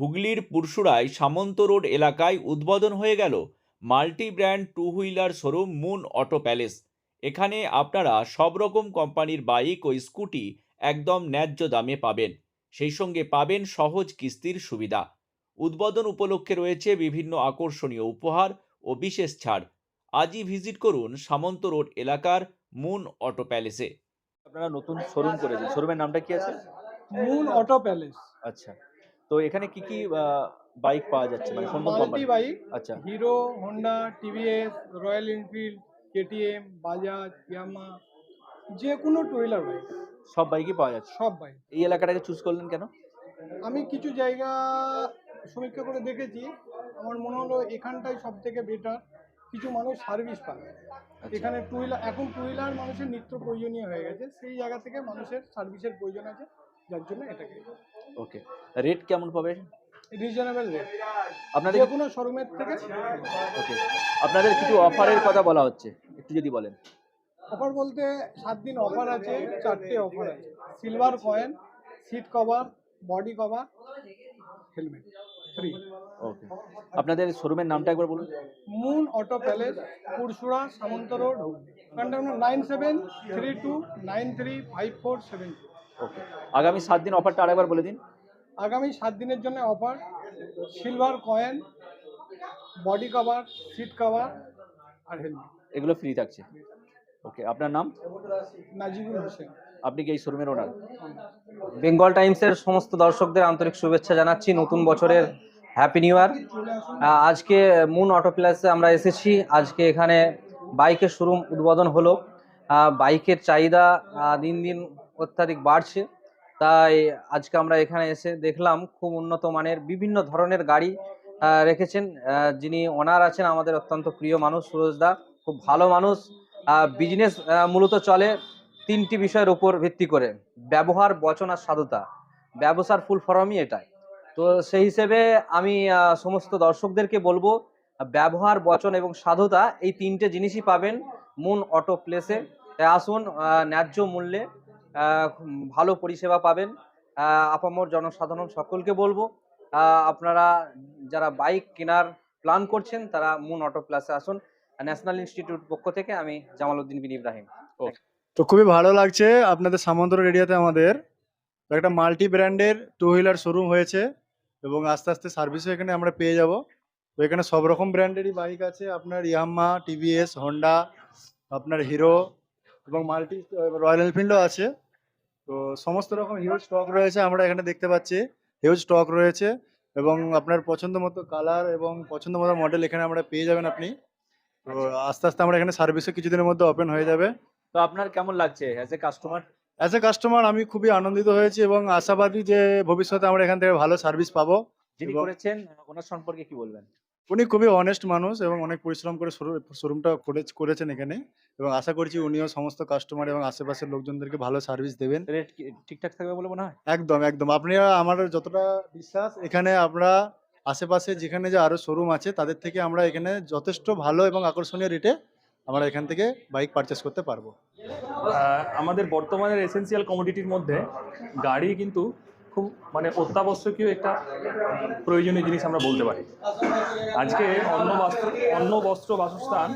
হুগলির পুরশুড়ায় সামন্ত রোড এলাকায় উদ্বোধন হয়ে গেল multi brand two wheeler showroom moon auto palace. এখানে আপনারা সব রকম কোম্পানির বাইক ও স্কুটি একদম ন্যায্য দামে পাবেন। সেই সঙ্গে পাবেন সহজ কিস্তির সুবিধা। উদ্বোধন উপলক্ষে রয়েছে বিভিন্ন আকর্ষণীয় উপহার ও বিশেষ ছাড়। আজই ভিজিট করুন সামন্ত রোড এলাকার মুন অটো প্যালেসে। আপনারা নতুন শোরুম করেছেন। শোরুমের নামটা কি আছে? Moon auto palace. আচ্ছা। তো এখানে কি কি বাইক পাওয়া যাচ্ছে? মানে কোন কোন মাল্টি বাইক আচ্ছা। Hero Honda TVS Royal Enfield KTM Bajaj Yamaha যে কোনো টু হুইলার বাইক সব বাইকই পাওয়া যাচ্ছে? সব বাইক এই এলাকাটাকে চুজ করলেন কেন? আমি কিছু জায়গা সমীক্ষা করে দেখেছি। আমার মনে হলো এখানটাই সব থেকে বেটার কিছু মানুষ সার্ভিস পায় আচ্ছা। এখানে টু হুইলার এখন টু হুইলার মানুষের নিত্য প্রয়োজনীয় হয়ে গেছে। সেই জায়গা থেকে মানুষের সার্ভিসের প্রয়োজন আছে। যার জন্য এটাকে। ওকে রেট কেমন পাবে? রিজনেবল রেট আপনাদের কোনো শোরুমের থেকে। ওকে আপনাদের কিছু অফারের কথা বলা হচ্ছে একটু যদি বলেন। অফার বলতে সাত দিন অফার আছে চারটে অফার আছে। Silver coin seat cover body cover helmet free okay আপনাদের শোরুমের নামটা একবার বলুন। Moon auto palace Pursura Samanta road. Contact nine seven three two nine three five four seven okay আগামী সাত দিন অফারটা আরেকবার বলে দিন। আগামী সাত দিনের জন্য offer silver coin body cover seat cover আর হেলমেট এগুলো ফ্রি থাকছে। ওকে আপনার নাম? নাজিবুল হোসেন। আপনি কি এই শোরুমের ওনার বেঙ্গল টাইমসের সমস্ত দর্শকদের আন্তরিক শুভেচ্ছা জানাচ্ছি। নতুন বছরের হ্যাপি নিউ ইয়ার আজকে মুন অটো প্লাসে আমরা এসেছি। আজকে এখানে বাইকের শোরুম উদ্বোধন হলো। বাইকের চাহিদা দিন দিন অত্যাধিক বাড়ছে। তাই আজকে আমরা এখানে এসে দেখলাম খুব উন্নত মানের বিভিন্ন ধরনের গাড়ি রেখেছেন। যিনি ওনার আছেন আমাদের অত্যন্ত প্রিয় মানুষ সুরজদা খুব ভালো মানুষ। বিজনেস মূলত চলে তিনটি বিষয়ের উপর ভিত্তি করে। ব্যবহার, বচন আর সাধুতা। ব্যবসার ফুল ফরমই এটাই। তো সেই হিসেবে আমি সমস্ত দর্শকদেরকে বলব, ব্যবহার, বচন এবং সাধুতা এই তিনটে জিনিসই পাবেন মুন অটো প্লেসে আসুন ন্যায্য মূল্যে ভালো পরিষেবা পাবেন। আপামর জনসাধারণ সকলকে বলব আপনারা যারা বাইক কেনার প্ল্যান করছেন তারা মুন অটো প্লাসে আসুন। ন্যাশনাল ইনস্টিটিউট পক্ষ থেকে আমি জামাল উদ্দিন বিন ইব্রাহিম। তো খুবই ভালো লাগছে আপনাদের সামন্তর এরিয়াতে আমাদের। একটা মাল্টি ব্র্যান্ডের টু হুইলার শোরুম হয়েছে এবং আস্তে আস্তে সার্ভিসও এখানে আমরা পেয়ে যাব। তো এখানে সব রকম ব্র্যান্ডেরই বাইক আছে। আপনার ইয়াম্মা টিভিএস হন্ডা আপনার হিরো এবং মাল্টি রয়্যাল এনফিল্ডও আছে। তো সমস্ত রকম হিউজ স্টক রয়েছে আমরা এখানে দেখতে পাচ্ছি। হিউজ স্টক রয়েছে এবং আপনার পছন্দ মতো কালার এবং পছন্দ মতো মডেল এখানে আমরা পেয়ে যাবেন আপনি। তো আস্তে আস্তে আমরা এখানে সার্ভিসও কিছুদিনের মধ্যে ওপেন হয়ে যাবে। তো আপনার কেমন লাগছে as a customer as a customer আমি খুবই আনন্দিত হয়েছি এবং আশাবাদী যে ভবিষ্যতে আমরা এখান থেকে ভালো সার্ভিস পাবো। যিনি করেছেন ওনার সম্পর্কে কি বলবেন? উনি খুবই অনেস্ট মানুষ এবং অনেক পরিশ্রম করে শোরুমটা করেছেন এখানে এবং আশা করছি উনিও সমস্ত কাস্টমার এবং আশেপাশের লোকজনদেরকে ভালো সার্ভিস দেবেন। রেট ঠিকঠাক থাকবে বলে মনে হয়? একদম একদম। আপনি আমার যতটা বিশ্বাস এখানে আমরা আশেপাশে যেখানে যে আরও শোরুম আছে তাদের থেকে আমরা এখানে যথেষ্ট ভালো এবং আকর্ষণীয় রেটে আমরা এখান থেকে বাইক পারচেস করতে পারব। আমাদের বর্তমানের এসেন্সিয়াল কমোডিটির মধ্যে গাড়ি কিন্তু খুব মানে অত্যাবশ্যকীয় একটা প্রয়োজনীয় জিনিস আমরা বলতে পারি। আজকে অন্ন বস্ত্র অন্ন বস্ত্র বাসস্থান,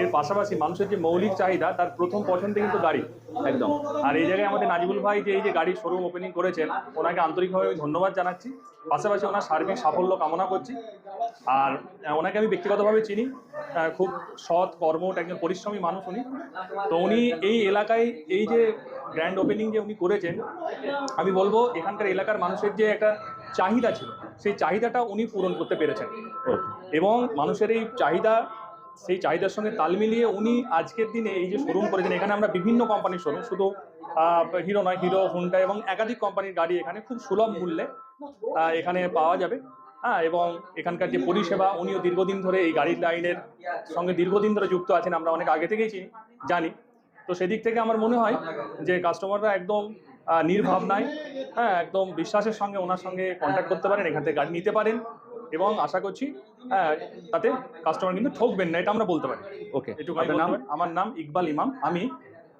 এর পাশাপাশি মানুষের যে মৌলিক চাহিদা, তার প্রথম পছন্দে কিন্তু গাড়ি, একদম। আর এই জায়গায় আমাদের নাজিবুল ভাই যে এই যে গাড়ির শোরুম ওপেনিং করেছেন, ওনাকে আন্তরিকভাবে আমি ধন্যবাদ জানাচ্ছি। পাশাপাশি ওনার সার্বিক সাফল্য কামনা করছি। আর ওনাকে আমি ব্যক্তিগতভাবে চিনি। খুব সৎ কর্মঠ একজন পরিশ্রমী মানুষ উনি। তো উনি এই এলাকায় এই যে গ্র্যান্ড ওপেনিং যে উনি করেছেন, আমি বলব এখানকার এলাকার মানুষের যে একটা চাহিদা ছিল, সেই চাহিদাটা উনি পূরণ করতে পেরেছেন। এবং মানুষের এই চাহিদা, সেই চাহিদার সঙ্গে তাল মিলিয়ে উনি আজকের দিনে এই যে শোরুম করেছেন, এখানে আমরা বিভিন্ন কোম্পানির শোরুম শুধু হিরো নয়, হিরো হুন্ডা এবং একাধিক কোম্পানির গাড়ি এখানে খুব সুলভ মূল্যে এখানে পাওয়া যাবে। হ্যাঁ এবং এখানকার যে পরিষেবা উনিও দীর্ঘদিন ধরে এই গাড়ির লাইনের সঙ্গে দীর্ঘদিন ধরে যুক্ত আছেন আমরা অনেক আগে থেকেই চিনি জানি। তো সেদিক থেকে আমার মনে হয় যে কাস্টমাররা একদম নির্ভাবনায় হ্যাঁ একদম বিশ্বাসের সঙ্গে ওনার সঙ্গে কন্ট্যাক্ট করতে পারেন এখান থেকে গাড়ি নিতে পারেন এবং আশা করছি হ্যাঁ, তাতে কাস্টমার কিন্তু ঠকবেন না এটা আমরা বলতে পারি। ওকে নাম? আমার নাম ইকবাল ইমাম। আমি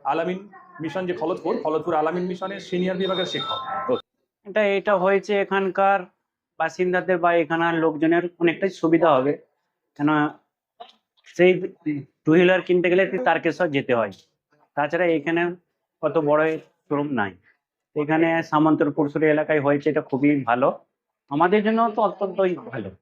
আলামিন মিশন যে খলতপুর খলতপুর আলামিন মিশনের সিনিয়র বিভাগের শিক্ষক। এটা এটা হয়েছে এখানকার বাসিন্দাদের বা এখানের লোকজনের অনেকটাই সুবিধা হবে। কেন সেই টু হুইলার কিনতে গেলে তারকেশ্বর যেতে হয়। তাছাড়া এখানে কত বড় শোরুম নাই। এখানে সামন্তপুর এলাকায় হয়েছে, এটা খুবই ভালো। আমাদের জন্য তো অত্যন্তই ভালো।